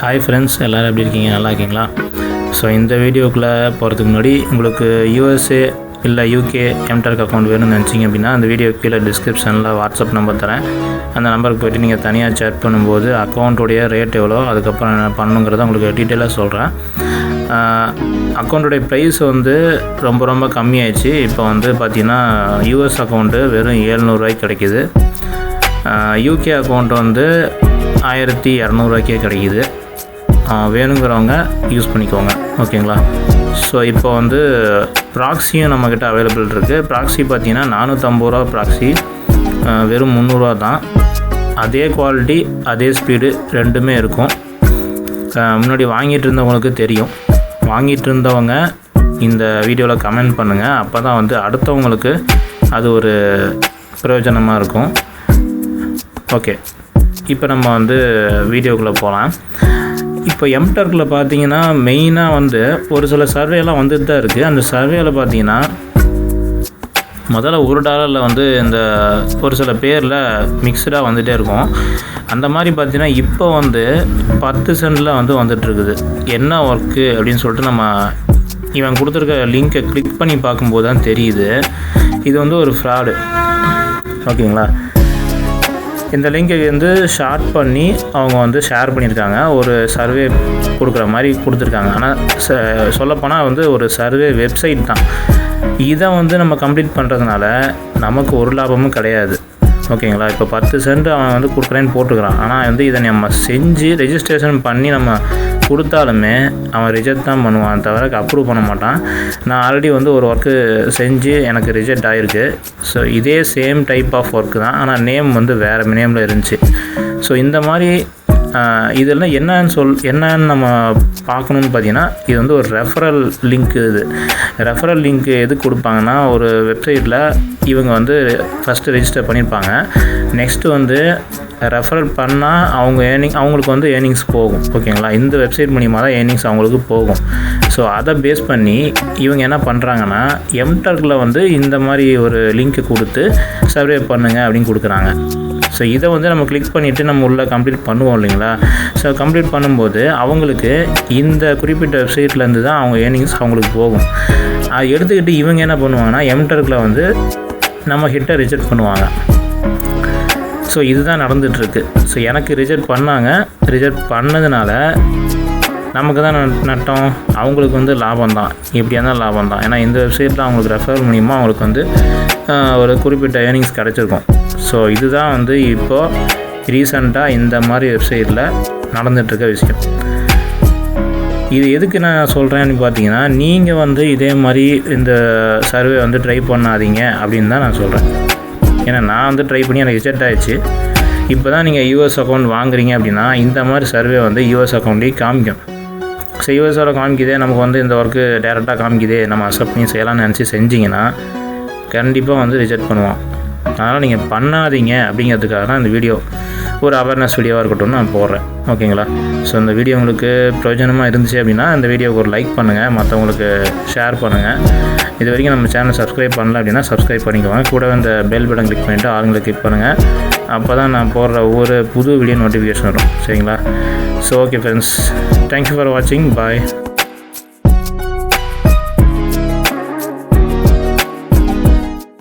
Hi friends எல்லோரும் எப்படி இருக்கீங்க? நல்லா இருக்கீங்களா? ஸோ இந்த வீடியோக்குள்ளே போகிறதுக்கு முன்னாடி உங்களுக்கு யூஎஸ்ஏ இல்லை யூகே எம்டர்க் அக்கௌண்ட் வேணும்னு நினச்சிங்க அப்படின்னா அந்த வீடியோ கீழே டிஸ்கிரிப்ஷனில் வாட்ஸ்அப் நம்பர் தரேன். அந்த நம்பருக்கு போய்ட்டு நீங்கள் தனியாக சேட் பண்ணும்போது அக்கௌண்ட்டுடைய ரேட் எவ்வளோ அதுக்கப்புறம் என்ன பண்ணணுங்கிறத உங்களுக்கு டீட்டெயிலாக சொல்கிறேன் அக்கௌண்ட்டுடைய ப்ரைஸ் வந்து ரொம்ப ரொம்ப கம்மியாயிடுச்சு. இப்போ வந்து பார்த்திங்கன்னா யூஎஸ் அக்கௌண்ட்டு வெறும் ஏழ்நூறுரூவாய்க்கு கிடைக்கிது. யூகே அக்கௌண்ட் வந்து ஆயிரத்தி இரநூறுவாய்க்கே கிடைக்கிது. வேணுங்கிறவங்க யூஸ் பண்ணிக்கோங்க. ஓகேங்களா? ஸோ இப்போ வந்து ப்ராக்ஸியும் நம்மக்கிட்ட அவைலபிள் இருக்குது ப்ராக்ஸி பார்த்தீங்கன்னா நானூற்றம்பது ரூபா ப்ராக்ஸி வெறும் முந்நூறுரூவா தான். அதே குவாலிட்டி அதே ஸ்பீடு ரெண்டுமே இருக்கும். முன்னாடி வாங்கிட்டு இருந்தவங்களுக்கு தெரியும். வாங்கிட்டு இருந்தவங்க இந்த வீடியோவில் கமெண்ட் பண்ணுங்கள் அப்போ தான் வந்து அடுத்தவங்களுக்கு அது ஒரு பிரயோஜனமாக இருக்கும். ஓகே. இப்போ நம்ம வந்து வீடியோக்குள்ளே போகலாம் இப்போ எம்டர்க்கில் பார்த்தீங்கன்னா மெயினாக வந்து ஒரு சில சர்வேலாம் வந்துட்டு தான் இருக்குது அந்த சர்வேல பார்த்தீங்கன்னா முதல்ல ஒரு டாலரில் வந்து இந்த ஒரு சில பேரில் மிக்சடாக வந்துகிட்டே இருக்கும். அந்த மாதிரி பார்த்தீங்கன்னா இப்போ வந்து பத்து சென்டில் வந்து வந்துட்டுருக்குது என்ன ஒர்க்கு அப்படின்னு சொல்லிட்டு நம்ம இவன் கொடுத்துருக்க லிங்க்கை கிளிக் பண்ணி பார்க்கும்போது தான் தெரியுது. இது வந்து ஒரு ஃப்ராடு ஓகேங்களா? இந்த லிங்கை வந்து ஷார்ட் பண்ணி அவங்க வந்து ஷேர் பண்ணியிருக்காங்க. ஒரு சர்வே கொடுக்குற மாதிரி கொடுத்துருக்காங்க. ஆனால் ச சொல்லப்போனால் வந்து ஒரு சர்வே வெப்சைட் தான். இதை வந்து நம்ம கம்ப்ளீட் பண்ணுறதுனால நமக்கு ஒரு லாபமும் கிடையாது. ஓகேங்களா? இப்போ பத்து சென்ட் அவன் வந்து கொடுக்குறேன்னு போட்டுக்கிறான். ஆனால் வந்து இதை நம்ம செஞ்சு ரெஜிஸ்ட்ரேஷன் பண்ணி நம்ம கொடுத்தாலுமே அவன் ரிஜெக்ட் தான் பண்ணுவான் தவிர அப்ரூவ் பண்ண மாட்டான். நான் ஆல்ரெடி வந்து ஒரு ஒர்க்கு செஞ்சு எனக்கு ரிஜெக்ட் ஆகிருக்கு ஸோ இதே சேம் டைப் ஆஃப் ஒர்க்கு தான். ஆனால் நேம் வந்து வேறு நேமில் இருந்துச்சு. ஸோ இந்த மாதிரி இதெல்லாம் என்னன்னு சொல் என்னன்னு நம்ம பார்க்கணுன்னு பார்த்தீங்கன்னா இது வந்து ஒரு ரெஃபரல் லிங்க் இது. ரெஃபரல் லிங்க் எது கொடுப்பாங்கன்னா ஒரு வெப்சைட்டில் இவங்க வந்து ஃபஸ்ட்டு ரெஜிஸ்டர் பண்ணியிருப்பாங்க நெக்ஸ்ட்டு வந்து ரெஃபரல் பண்ணால் அவங்க ஏர்னிங் அவங்களுக்கு வந்து ஏர்னிங்ஸ் போகும். ஓகேங்களா இந்த வெப்சைட் மூலிமா தான் ஏர்னிங்ஸ் அவங்களுக்கு போகும். ஸோ அதை பேஸ் பண்ணி இவங்க என்ன பண்ணுறாங்கன்னா எம்டர்கில் வந்து இந்த மாதிரி ஒரு லிங்க்கை கொடுத்து சர்வே பண்ணுங்கள் அப்படின்னு கொடுக்குறாங்க. ஸோ இதை வந்து நம்ம கிளிக் பண்ணிவிட்டு நம்ம உள்ளே கம்ப்ளீட் பண்ணுவோம் இல்லைங்களா? ஸோ கம்ப்ளீட் பண்ணும்போது அவங்களுக்கு இந்த குறிப்பிட்ட வெப்சைட்லேருந்து தான் அவங்க ஏர்னிங்ஸ் அவங்களுக்கு போகும். அதை எடுத்துக்கிட்டு இவங்க என்ன பண்ணுவாங்கன்னா எம்டர்க்கில் வந்து நம்ம ஹிட்டை ரிஜெக்ட் பண்ணுவாங்க. ஸோ இதுதான் நடந்துகிட்ருக்கு ஸோ எனக்கு ரிஜெக்ட் பண்ணாங்க. ரிஜெக்ட் பண்ணதுனால நமக்கு தான் நட்- நட்டம். அவங்களுக்கு வந்து லாபம் தான். எப்படியா இருந்தால் லாபம் தான். ஏன்னா இந்த வெப்சைட்டில் அவங்களுக்கு ரெஃபர் மூலிமா அவங்களுக்கு வந்து ஒரு குறிப்பிட்ட ஏர்னிங்ஸ் கிடச்சிருக்கும். ஸோ இதுதான் வந்து இப்போது ரீசண்டாக இந்த மாதிரி வெப்சைட்டில் நடந்துகிட்ருக்க விஷயம். இது எதுக்கு நான் சொல்கிறேன்னு பார்த்தீங்கன்னா நீங்கள் வந்து இதே மாதிரி இந்த சர்வே வந்து ட்ரை பண்ணாதீங்க அப்படின்னு தான் நான் சொல்கிறேன் ஏன்னா நான் வந்து ட்ரை பண்ணி எனக்கு ரிஜெக்ட் ஆயிடுச்சு. இப்போ தான் நீங்கள் யூஎஸ் அக்கௌண்ட் வாங்குறீங்க அப்படின்னா இந்த மாதிரி சர்வே வந்து யூஎஸ் அக்கௌண்ட்லேயும் காமிக்கும். ஸோ யூஎஸோட காமிக்குதே நமக்கு வந்து இந்த ஒர்க்கு டேரெக்டாக காமிக்குதே நம்ம அக்செப்ட் பண்ணி செய்யலாம்னு நினச்சி செஞ்சிங்கன்னா கண்டிப்பாக வந்து ரிஜெக்ட் பண்ணுவோம் அதனால் நீங்கள் பண்ணாதீங்க அப்படிங்கிறதுக்காக தான் இந்த வீடியோ ஒரு அவேர்னஸ் வீடியோவாக இருக்கட்டும்னு நான் போடுறேன். ஓகேங்களா? ஸோ இந்த வீடியோ உங்களுக்கு பிரயோஜனமாக இருந்துச்சு அப்படின்னா இந்த வீடியோவுக்கு ஒரு லைக் பண்ணுங்கள் மற்றவங்களுக்கு ஷேர் பண்ணுங்கள் இது வரைக்கும் நம்ம சேனல் சப்ஸ்கிரைப் பண்ணல அப்படின்னா சப்ஸ்கிரைப் பண்ணிக்கோங்க. கூட இந்த பெல் பட்டன் கிளிக் பண்ணிவிட்டு ஆளுங்களை கிளிக் பண்ணுங்கள் அப்போ தான் நான் போடுற ஒவ்வொரு புது வீடியோ நோட்டிஃபிகேஷன் வரும். சரிங்களா? So okay friends thank you for வாட்சிங் பாய்